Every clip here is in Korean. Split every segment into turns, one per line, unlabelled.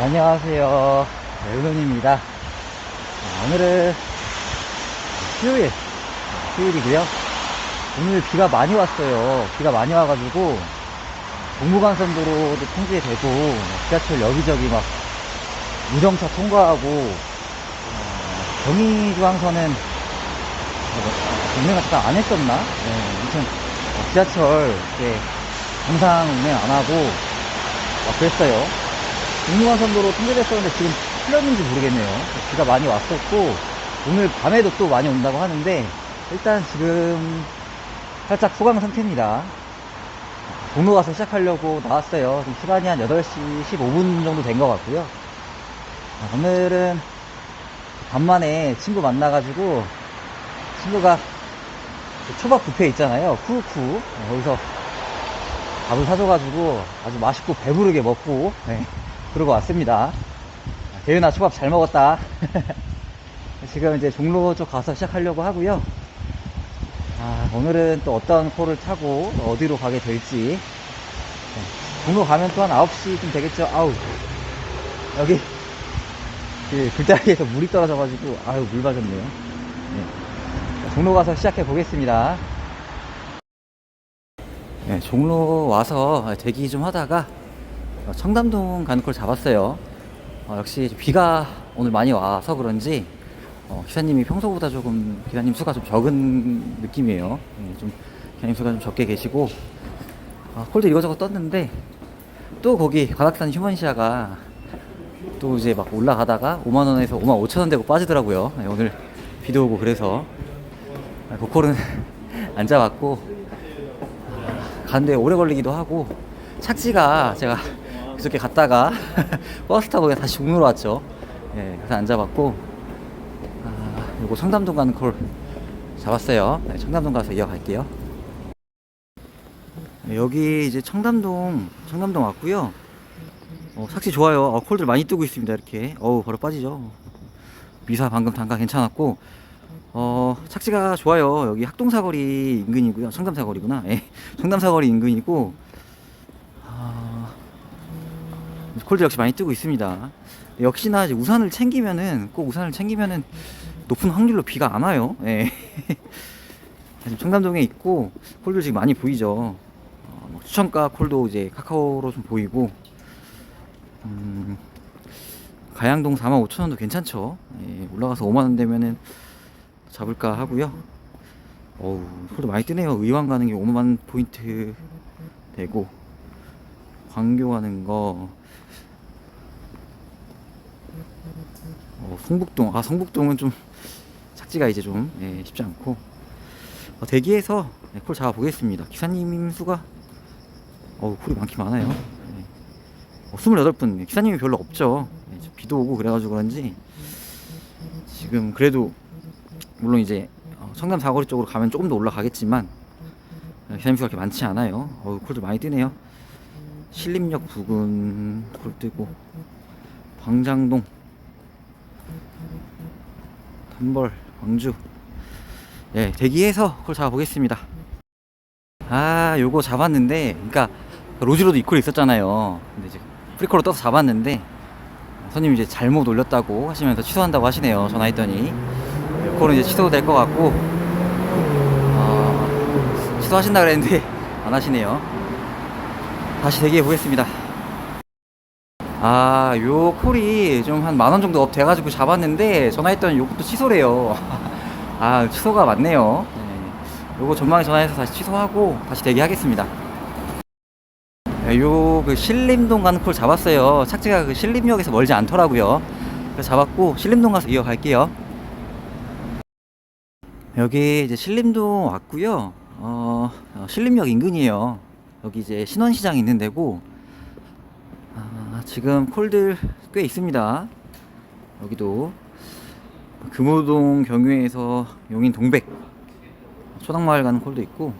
네, 안녕하세요. 네, 은훈입니다. 아, 오늘은 수요일, 수요일이고요. 오늘 비가 많이 왔어요. 비가 많이 와가지고 동부간선도로도 통제되고 뭐 지하철 여기저기 막 우정차 통과하고 어, 경의중앙선은 뭐, 운행 같은 안 했었나? 네, 아무튼 어, 지하철 이렇게 정상 운행 안 하고 막 그랬어요. 동부간선도로 통제됐었는데 지금 풀렸는지 모르겠네요. 비가 많이 왔었고 오늘 밤에도 또 많이 온다고 하는데 일단 지금 살짝 소강 상태입니다. 종로 가서 시작하려고 나왔어요. 지금 시간이 한 8시 15분 정도 된 것 같고요. 아, 오늘은 간만에 친구 만나가지고 친구가 그 초밥 뷔페 있잖아요. 쿠쿠. 네, 거기서 밥을 사줘가지고 아주 맛있고 배부르게 먹고 네, 그러고 왔습니다. 대윤아 초밥 잘 먹었다. 지금 이제 종로 쪽 가서 시작하려고 하고요. 아, 오늘은 또 어떤 코를 타고 어디로 가게 될지. 네, 종로 가면 또 한 9시쯤 되겠죠. 아우. 여기, 그, 불다리에서 물이 떨어져가지고, 아유, 물 맞았네요. 네. 종로 가서 시작해 보겠습니다. 네, 종로 와서 대기 좀 하다가 어, 청담동 가는 걸 잡았어요. 어, 역시 비가 오늘 많이 와서 그런지 어, 기사님이 평소보다 조금 기사님 수가 좀 적은 느낌이에요. 예, 좀 기사님 수가 좀 적게 계시고 아, 콜도 이거저거 떴는데 또 거기 관악산 휴먼시아가 또 이제 막 올라가다가 5만 원에서 5만 5천 원 되고 빠지더라고요. 예, 오늘 비도 오고 그래서 아, 그 콜은 안 잡았고 아, 가는데 오래 걸리기도 하고 착지가 제가 그저께 갔다가 버스 타고 다시 종로로 왔죠. 예, 그래서 안 잡았고 아, 요거 청담동 가는 콜 잡았어요. 네, 청담동 가서 이어갈게요. 네, 여기 이제 청담동, 청담동 왔고요. 어, 착지 좋아요. 어, 콜들 많이 뜨고 있습니다. 이렇게. 어우, 바로 빠지죠. 미사 방금 단가 괜찮았고, 어, 착지가 좋아요. 여기 학동사거리 인근이고요. 청담사거리구나. 예, 청담사거리 인근이고, 아, 콜들 역시 많이 뜨고 있습니다. 역시나 우산을 챙기면은 꼭 우산을 챙기면은 높은 확률로 비가 안 와요. 예. 지금 청담동에 있고 콜도 지금 많이 보이죠. 어, 뭐 추천가 콜도 이제 카카오로 좀 보이고 음, 가양동 45,000원도 괜찮죠. 예, 올라가서 5만 원 되면은 잡을까 하고요. 어우, 콜도 많이 뜨네요. 의왕 가는 게 5만 포인트 되고 광교 가는 거 어, 성북동 아 성북동은 좀 착지가 이제 좀 예, 쉽지 않고. 어, 대기해서 네, 콜 잡아 보겠습니다. 기사님 수가 어우 콜이 많긴 많아요. 예. 어, 28분. 기사님이 별로 없죠. 예, 비도 오고 그래가지고 그런지. 지금 그래도 물론 이제 어, 청담 사거리 쪽으로 가면 조금 더 올라가겠지만 어, 기사님 수가 그렇게 많지 않아요. 어우 콜도 많이 뜨네요. 신림역 부근 콜 뜨고 광장동 단벌 광주. 예 대기해서 그걸 잡아보겠습니다. 아 요거 잡았는데 그러니까 로즈로드 이퀄 있었잖아요. 근데 이제 프리콜로 떠서 잡았는데 손님 이제 잘못 올렸다고 하시면서 취소한다고 하시네요 전화했더니. 그거는 이제 취소도 될것 같고 어, 취소하신다 그랬는데 안 하시네요. 다시 대기해 보겠습니다 아, 요 콜이 좀 한 만 원 정도 업 돼가지고 잡았는데 전화했더니 요것도 취소래요. 아, 취소가 맞네요. 네. 요거 전망에 전화해서 다시 취소하고 다시 대기하겠습니다. 네, 요그 신림동 가는 콜 잡았어요. 착지가 그 신림역에서 멀지 않더라고요. 그래서 잡았고 신림동 가서 이어갈게요. 여기 이제 신림동 왔고요. 어, 어, 신림역 인근이에요. 여기 이제 신원시장 있는 데고 아, 지금 콜들 꽤 있습니다. 여기도 금호동 경유에서 용인 동백 초당마을 가는 콜도 있고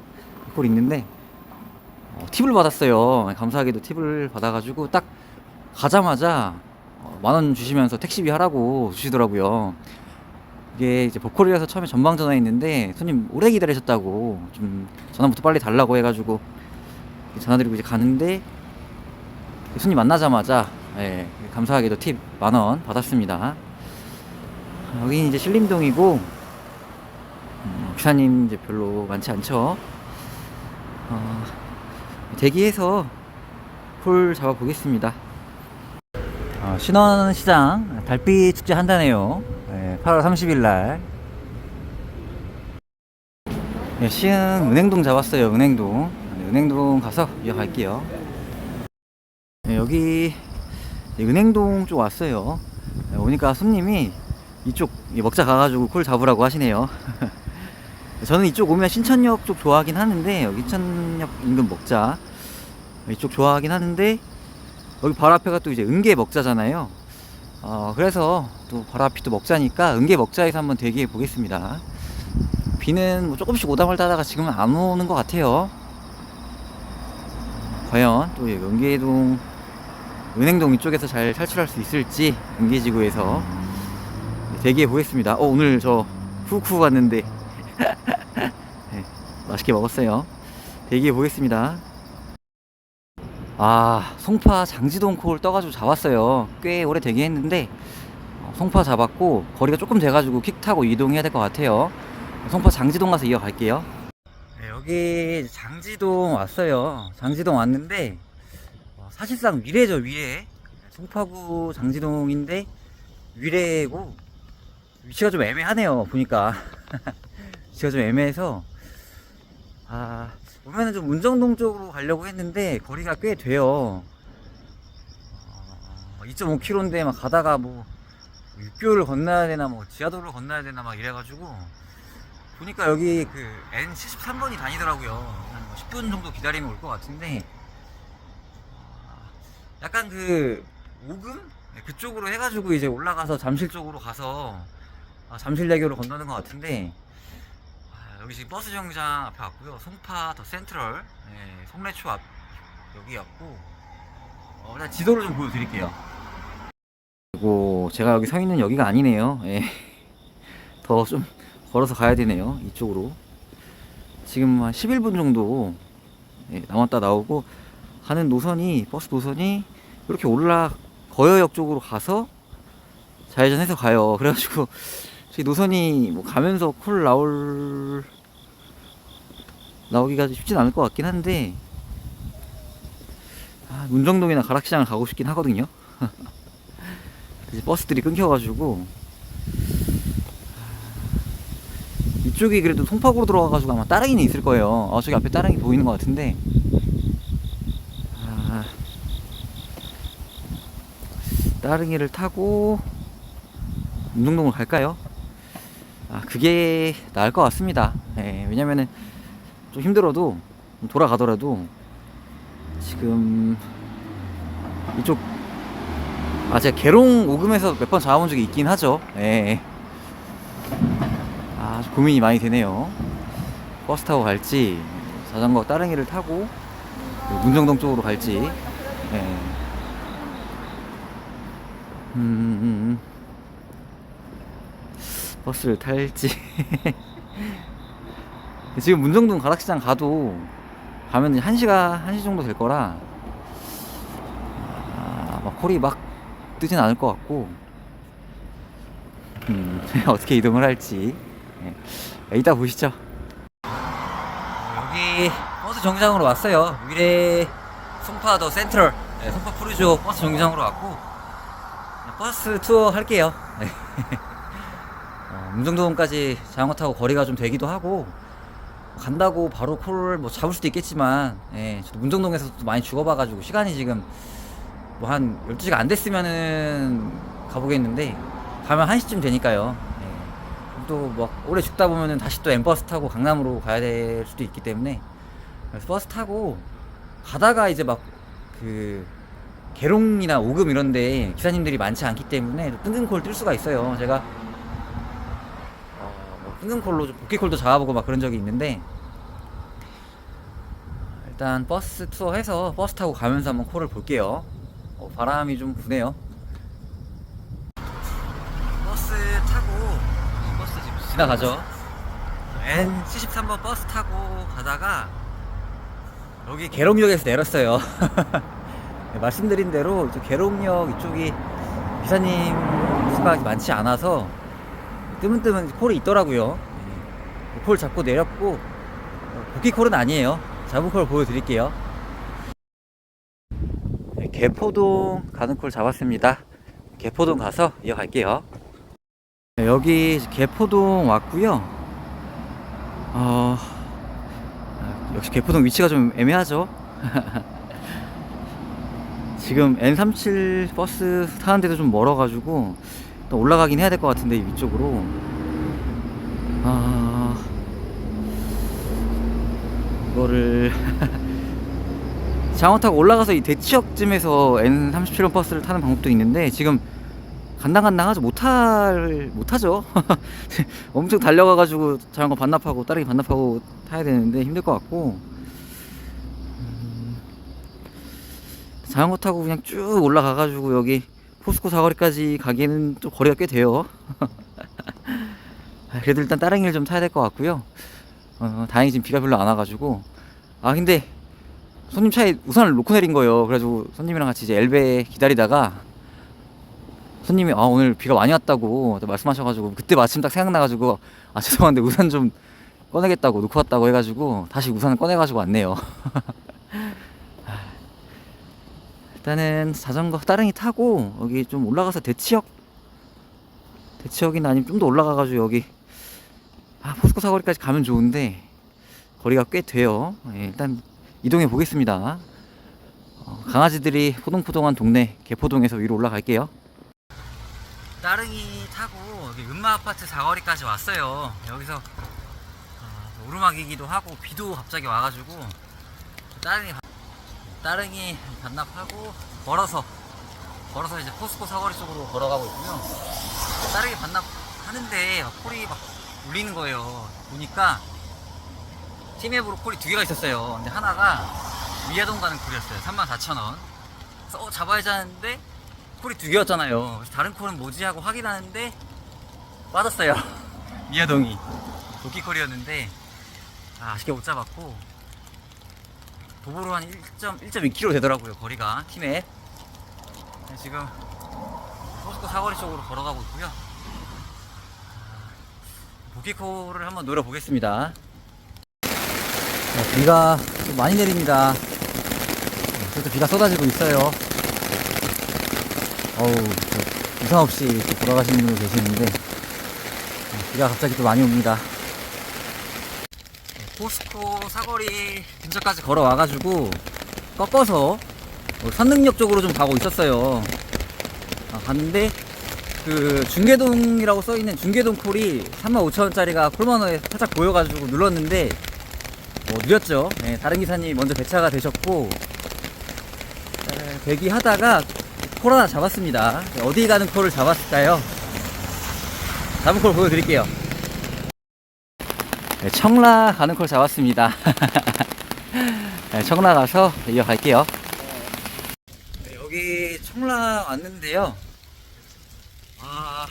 콜 있는데 어, 팁을 받았어요. 감사하게도 팁을 받아가지고 딱 가자마자 어, 만원 주시면서 택시비 하라고 주시더라고요. 이게 이제 보컬이라서 처음에 전방 전화했는데 손님 오래 기다리셨다고 좀 전화부터 빨리 달라고 해가지고 전화드리고 이제 가는데 손님 만나자마자 예, 감사하게도 팁 만 원 받았습니다. 여기 이제 신림동이고 음, 기사님 이제 별로 많지 않죠. 어, 대기해서 콜 잡아 보겠습니다. 어, 신원시장 달빛 축제 한다네요. 예, 8월 30일 날. 예, 시흥 은행동 잡았어요. 은행동. 네, 은행동 가서 이어갈게요. 네, 여기 은행동 쪽 왔어요. 네, 오니까 손님이 이쪽 이 먹자 가가지고 콜 잡으라고 하시네요. 저는 이쪽 오면 신천역 쪽 좋아하긴 하는데 여기 신천역 인근 먹자 이쪽 좋아하긴 하는데 여기 바로 앞에가 또 이제 은계 먹자잖아요. 어, 그래서 또 바로 앞이 또 먹자니까 은계 먹자에서 한번 대기해 보겠습니다. 비는 뭐 조금씩 오다말 따다가 지금은 안 오는 것 같아요. 과연 또 은계동 은행동 이쪽에서 잘 탈출할 수 있을지 은계지구에서 대기해 보겠습니다. 어, 오늘 저 후쿠 왔는데 네, 맛있게 먹었어요. 대기해 보겠습니다. 아 송파 장지동 콜 떠가지고 잡았어요. 꽤 오래 대기했는데 어, 송파 잡았고 거리가 조금 돼가지고 킥 타고 이동해야 될 것 같아요. 송파 장지동 가서 이어갈게요. 네, 여기 장지동 왔어요. 장지동 왔는데 어, 사실상 위례죠 위례. 송파구 장지동인데 위례고 위치가 좀 애매하네요. 보니까 위치가 좀 애매해서 아 보면은 좀 문정동 쪽으로 가려고 했는데 거리가 꽤 돼요. 어, 2.5km인데 막 가다가 뭐 육교를 건너야 되나 뭐 지하도로를 건너야 되나 막 이래가지고 보니까 여기 그 N73번이 다니더라고요. 한뭐 10분 정도 기다리면 올 것 같은데 아, 약간 그 오금 네, 그쪽으로 해가지고 이제 올라가서 잠실 쪽으로 가서 아, 잠실대교를 건너는 것 같은데 아, 여기 지금 버스 정류장 앞에 왔고요. 송파 더 센트럴 네, 송래초 앞 여기 왔고 어, 일단 지도를 좀 보여드릴게요. 그리고 제가 여기 서 있는 여기가 아니네요. 예. 더 좀 걸어서 가야 되네요. 이쪽으로. 지금 한 11분 정도 예, 남았다 나오고 가는 노선이 버스 노선이 이렇게 올라 거여역 쪽으로 가서 좌회전해서 가요. 그래가지고 저희 노선이 뭐 가면서 콜 나올 나오기가 쉽진 않을 것 같긴 한데 아, 문정동이나 가락시장을 가고 싶긴 하거든요. 이제 버스들이 끊겨가지고 이쪽이 그래도 송파구로 들어가가지고 아마 따릉이는 있을 거예요. 아 저기 앞에 따릉이 보이는 것 같은데 따릉이를 타고 운동동을 갈까요? 아 그게 나을 것 같습니다. 예, 왜냐면은 좀 힘들어도 좀 돌아가더라도 지금 이쪽 아 제가 계룡 오금에서 몇 번 잡아본 적이 있긴 하죠. 예. 아좀 고민이 많이 되네요. 버스 타고 갈지 자전거 따릉이를 타고 문정동 쪽으로 갈지. 예. 음, 음, 음. 버스를 탈지. 지금 문정동 가락시장 가도 가면 1시간, 1시 정도 될 거라 아, 막 콜이 막 뜨진 않을 것 같고. 음, 어떻게 이동을 할지. 예. 이따 보시죠. 여기 버스 정류장으로 왔어요. 위례 송파 더 센트럴. 네, 송파 푸르조 버스 정류장으로 왔고 버스 투어 할게요 네. 어, 문정동까지 자전거 타고 거리가 좀 되기도 하고 간다고 바로 콜을 뭐 잡을 수도 있겠지만 예, 저도 문정동에서 도 많이 죽어봐가지고 시간이 지금 뭐 한 12시가 안 됐으면은 가보겠는데 가면 1시쯤 되니까요 예. 또뭐 오래 죽다 보면은 다시 또 엠버스 타고 강남으로 가야 될 수도 있기 때문에 버스 타고 가다가 이제 막 그 계룡이나 오금 이런데 기사님들이 많지 않기 때문에 뜬금콜 뜰 수가 있어요. 제가 어, 뭐 뜬금콜로 좀 복귀콜도 잡아보고 막 그런 적이 있는데 일단 버스 투어 해서 버스 타고 가면서 한번 콜을 볼게요. 어, 바람이 좀 부네요. 버스 타고 버스 지금 지나가죠. N73번 버스 타고 가다가 여기 계룡역에서 내렸어요. 네, 말씀드린 대로 이쪽 계룡역 이쪽이 기사님 수가 많지 않아서 뜨문뜨문 콜이 있더라고요. 네, 콜 잡고 내렸고 어, 복귀 콜은 아니에요. 잡은 콜 보여드릴게요. 네, 개포동 가는 콜 잡았습니다. 개포동 가서 이어갈게요. 네, 여기 개포동 왔고요. 어, 아, 역시 개포동 위치가 좀 애매하죠. 지금 N37 버스 타는데도 좀 멀어가지고 또 올라가긴 해야 될 것 같은데 이 위쪽으로. 아, 이거를 장어 타고 올라가서 이 대치역쯤에서 N37번 버스를 타는 방법도 있는데 지금 간당간당하죠 못할 못하죠? 엄청 달려가가지고 자전거 반납하고 따르기 반납하고 타야 되는데 힘들 것 같고 자전거 타고 그냥 쭉 올라가가지고 여기 포스코 사거리까지 가기에는 좀 거리가 꽤 돼요. 아, 그래도 일단 따릉이를 좀 타야 될 것 같고요. 어, 다행히 지금 비가 별로 안 와가지고. 아 근데 손님 차에 우산을 놓고 내린 거예요. 그래가지고 손님이랑 같이 이제 엘베 기다리다가 손님이 아 오늘 비가 많이 왔다고 또 말씀하셔가지고 그때 마침 딱 생각나가지고 아 죄송한데 우산 좀 꺼내겠다고 놓고 왔다고 해가지고 다시 우산을 꺼내가지고 왔네요. 일단은 자전거 따릉이 타고 여기 좀 올라가서 대치역 대치역이나 아니면 좀 더 올라가가지고 여기 아 포스코 사거리까지 가면 좋은데 거리가 꽤 돼요. 예, 일단 이동해 보겠습니다. 어, 강아지들이 포동포동한 동네 개포동에서 위로 올라갈게요. 따릉이 타고 여기 은마 아파트 사거리까지 왔어요. 여기서 어, 오르막이기도 하고 비도 갑자기 와가지고 따릉이 바- 따릉이 반납하고 걸어서 걸어서 이제 포스코 사거리 쪽으로 걸어가고 있고요. 따릉이 반납하는데 막 콜이 막 울리는 거예요. 보니까 팀앱으로 콜이 두 개가 있었어요. 근데 하나가 위아동 가는 콜이었어요. 34,000원. 그래서 어, 잡아야지 하는데 콜이 두 개였잖아요. 다른 콜은 뭐지 하고 확인하는데 빠졌어요. 미아동이 도끼 콜이었는데 아, 아쉽게 못 잡았고 도보로 한 1.1.2km 되더라고요. 거리가 팀에 네, 지금 포스코 사거리 쪽으로 걸어가고 있고요. 아, 콜을 한번 노려 보겠습니다. 비가 좀 많이 내립니다. 그래도 비가 쏟아지고 있어요. 어우, 저 이상 없이 이렇게 돌아가시는 분들 계시는데, 어, 비가 갑자기 또 많이 옵니다. 네, 포스코 사거리 근처까지 걸어와가지고, 꺾어서, 어, 선능력 쪽으로 좀 가고 있었어요. 아, 갔는데, 그, 중계동이라고 써있는 중계동 콜이 35,000원짜리가 콜마너에 살짝 보여가지고 눌렀는데, 뭐, 느렸죠. 네, 다른 기사님이 먼저 배차가 되셨고, 에, 대기하다가 콜 하나 잡았습니다. 네, 어디 가는 콜을 잡았을까요? 잡은 콜 보여드릴게요. 네, 청라 가는 콜 잡았습니다. 네, 청라 가서 이어갈게요. 네, 여기 청라 왔는데요. 아,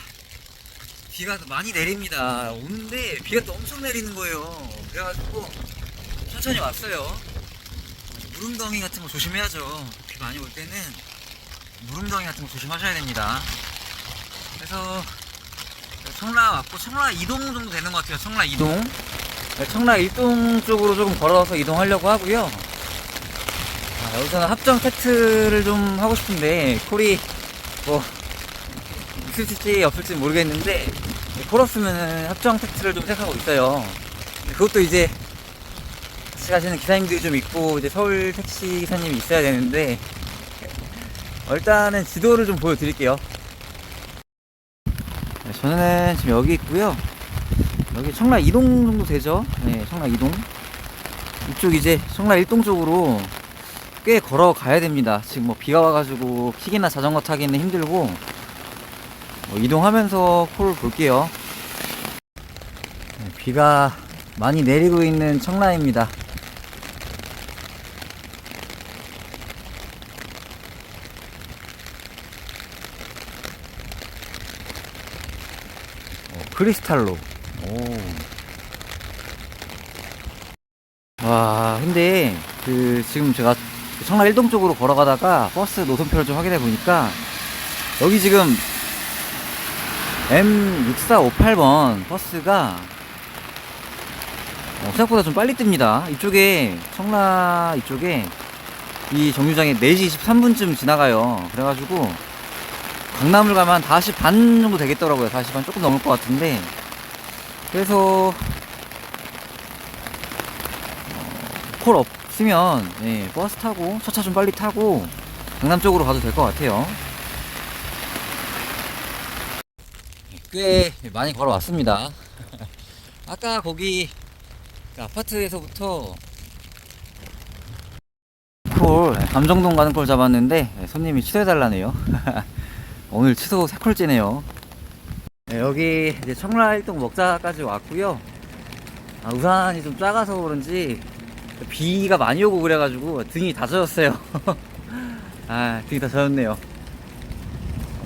비가 많이 내립니다. 오는데 비가 또 엄청 내리는 거예요. 그래가지고 천천히 왔어요. 무릉덩이 같은 거 조심해야죠. 비 많이 올 때는 무릉덩이 같은 거 조심하셔야 됩니다. 그래서 청라 왔고 청라 이동 정도 되는 것 같아요. 청라 이동. 네, 청라 일동 쪽으로 조금 걸어서 이동하려고 하고요. 아, 여기서는 합정 테스트를 좀 하고 싶은데 콜이 뭐 있을지 없을지 모르겠는데 콜 없으면 합정 테스트를 좀 생각하고 있어요. 그것도 이제 같이 가시는 기사님들이 좀 있고 이제 서울 택시 기사님이 있어야 되는데 어, 일단은 지도를 좀 보여드릴게요. 네, 저는 지금 여기 있고요. 여기 청라 이동 정도 되죠? 네, 청라 이동. 이쪽 이제 청라 일동 쪽으로 꽤 걸어 가야 됩니다. 지금 뭐 비가 와가지고 킥이나 자전거 타기는 힘들고 뭐 이동하면서 콜 볼게요. 네, 비가 많이 내리고 있는 청라입니다. 어, 크리스탈로. 오. 와, 근데 그 지금 제가 청라 일동 쪽으로 걸어가다가 버스 노선표를 좀 확인해 보니까 여기 지금 M6458번 버스가 어, 생각보다 좀 빨리 뜹니다. 이쪽에 청라 이쪽에 이 정류장에 4시 23분쯤 지나가요. 그래가지고 강남을 가면 5시 반 정도 되겠더라고요. 5시 반 조금 넘을 것 같은데 그래서 어, 콜 없으면 예, 버스 타고 첫차 좀 빨리 타고 강남 쪽으로 가도 될 것 같아요. 꽤 많이 걸어왔습니다. 아까 거기 그 아파트에서부터 콜 예, 감정동 가는 콜 잡았는데 예, 손님이 취소해달라네요. 오늘 취소 3콜째네요. 네, 여기 이제 청라 일동 먹자까지 왔고요. 아, 우산이 좀 작아서 그런지 비가 많이 오고 그래가지고 등이 다 젖었어요. 아 등이 다 젖었네요.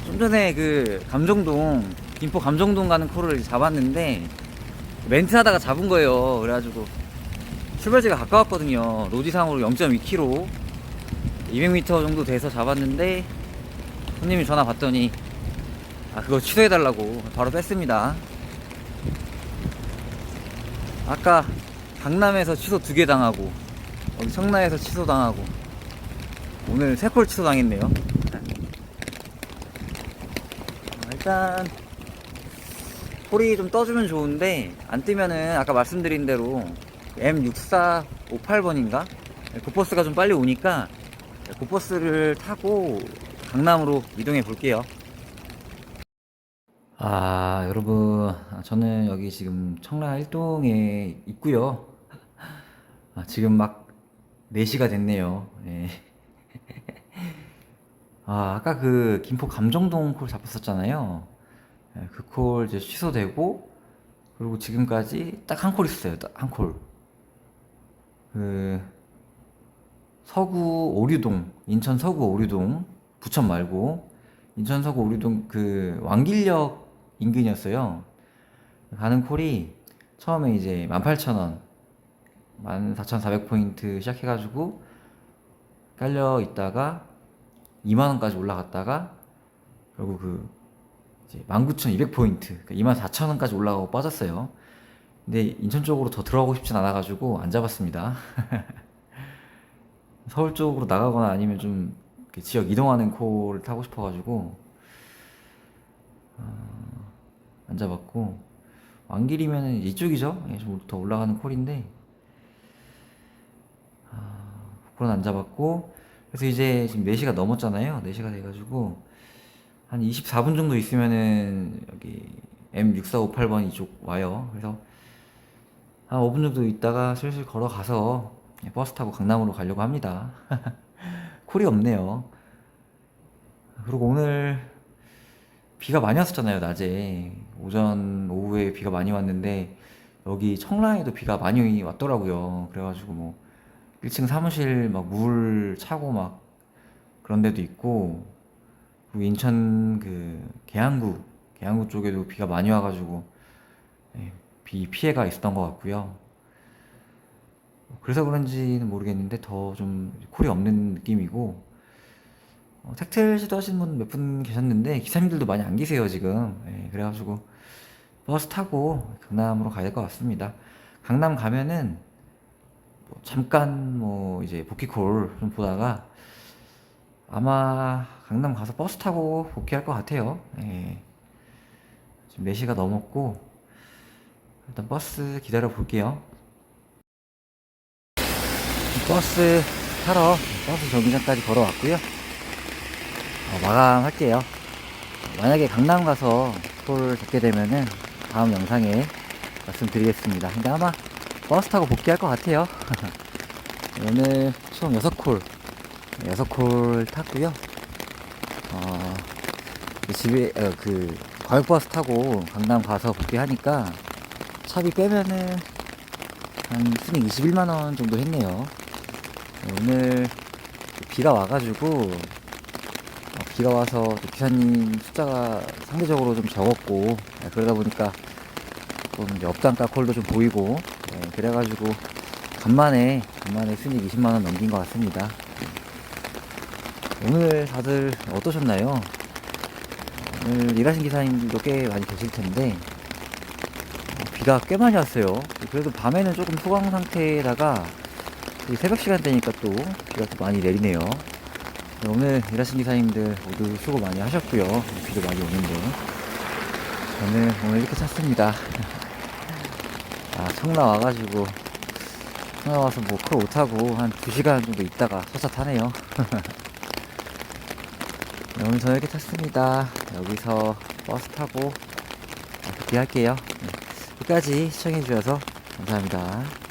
좀 전에 그 감정동 김포 감정동 가는 코를 잡았는데 렌트하다가 잡은 거예요. 그래가지고 출발지가 가까웠거든요. 로지상으로 0.2km 200m 정도 돼서 잡았는데 손님이 전화 받더니 아 그거 취소해달라고 바로 뺐습니다. 아까 강남에서 취소 두 개 당하고 여기 청라에서 취소 당하고 오늘 세 콜 취소 당했네요. 아, 일단 콜이 좀 떠주면 좋은데 안 뜨면은 아까 말씀드린 대로 M6458번인가 그 버스가 좀 빨리 오니까 그 버스를 타고 강남으로 이동해 볼게요. 아, 여러분, 저는 여기 지금 청라 1동에 있고요. 아, 지금 막 4시가 됐네요. 예. 아, 아까 그 김포 감정동 콜 잡혔었잖아요. 예, 그콜 이제 취소되고, 그리고 지금까지 딱 한 콜 있어요. 딱 한 콜. 그, 서구 오류동, 인천 서구 오류동, 부천 말고, 인천 서구 오류동 그 왕길역 인근이었어요. 가는 콜이 처음에 이제 18,000원, 14,400포인트 시작해가지고 깔려 있다가 2만원까지 올라갔다가 결국 그 이제 19,200포인트, 그러니까 24,000원까지 올라가고 빠졌어요. 근데 인천 쪽으로 더 들어가고 싶진 않아가지고 안 잡았습니다. 서울 쪽으로 나가거나 아니면 좀 이렇게 지역 이동하는 콜을 타고 싶어가지고 어, 안 잡았고 왕길이면은 이쪽이죠. 더 올라가는 콜인데 아, 안 잡았고 그래서 이제 지금 4시가 넘었잖아요. 4시가 돼가지고 한 24분 정도 있으면은 여기 M6458번 이쪽 와요. 그래서 한 5분 정도 있다가 슬슬 걸어가서 버스 타고 강남으로 가려고 합니다. 콜이 없네요. 그리고 오늘 비가 많이 왔었잖아요, 낮에. 오전, 오후에 비가 많이 왔는데, 여기 청라에도 비가 많이 왔더라고요. 그래가지고 뭐, 1층 사무실 막 물 차고 막 그런 데도 있고, 그리고 인천 그 계양구, 계양구 쪽에도 비가 많이 와가지고, 예, 비 피해가 있었던 것 같고요. 그래서 그런지는 모르겠는데 더 좀 콜이 없는 느낌이고 어, 택트를 시도하시는 분 몇 분 계셨는데 기사님들도 많이 안 계세요 지금 예, 그래가지고 버스 타고 강남으로 가야 될 것 같습니다 강남 가면은 뭐 잠깐 뭐 이제 복귀콜 좀 보다가 아마 강남 가서 버스 타고 복귀할 것 같아요 예. 지금 4시가 넘었고 일단 버스 기다려 볼게요 버스 타러 버스 정류장까지 걸어왔고요. 어, 마감할게요. 만약에 강남 가서 콜 잡게 되면은 다음 영상에 말씀드리겠습니다. 근데 아마 버스 타고 복귀할 것 같아요. 오늘 총 6콜, 6콜 탔고요. 어, 집에, 어, 그, 과역버스 타고 강남 가서 복귀하니까 차비 빼면은 한 순위 21만원 정도 했네요. 오늘 비가 와가지고 어, 비가 와서 기사님 숫자가 상대적으로 좀 적었고 네, 그러다 보니까 좀 업장가 콜도 좀 보이고 네, 그래가지고 간만에 간만에 순익 20만 원 넘긴 것 같습니다. 오늘 다들 어떠셨나요? 오늘 일하신 기사님들도 꽤 많이 계실 텐데 어, 비가 꽤 많이 왔어요. 그래도 밤에는 조금 소강 상태에다가 이 새벽 시간대니까 또 비가 또 많이 내리네요. 네, 오늘 일하신 기사님들 모두 수고 많이 하셨고요. 비도 많이 오는데 저는 오늘 이렇게 찼습니다. 아 청라 와가지고 청라 와서 뭐 크로 못하고 한 2시간 정도 있다가 서차 타네요. 네, 오늘 저녁에 탔습니다. 여기서 버스 타고 그렇게 할게요. 네, 끝까지 시청해주셔서 감사합니다.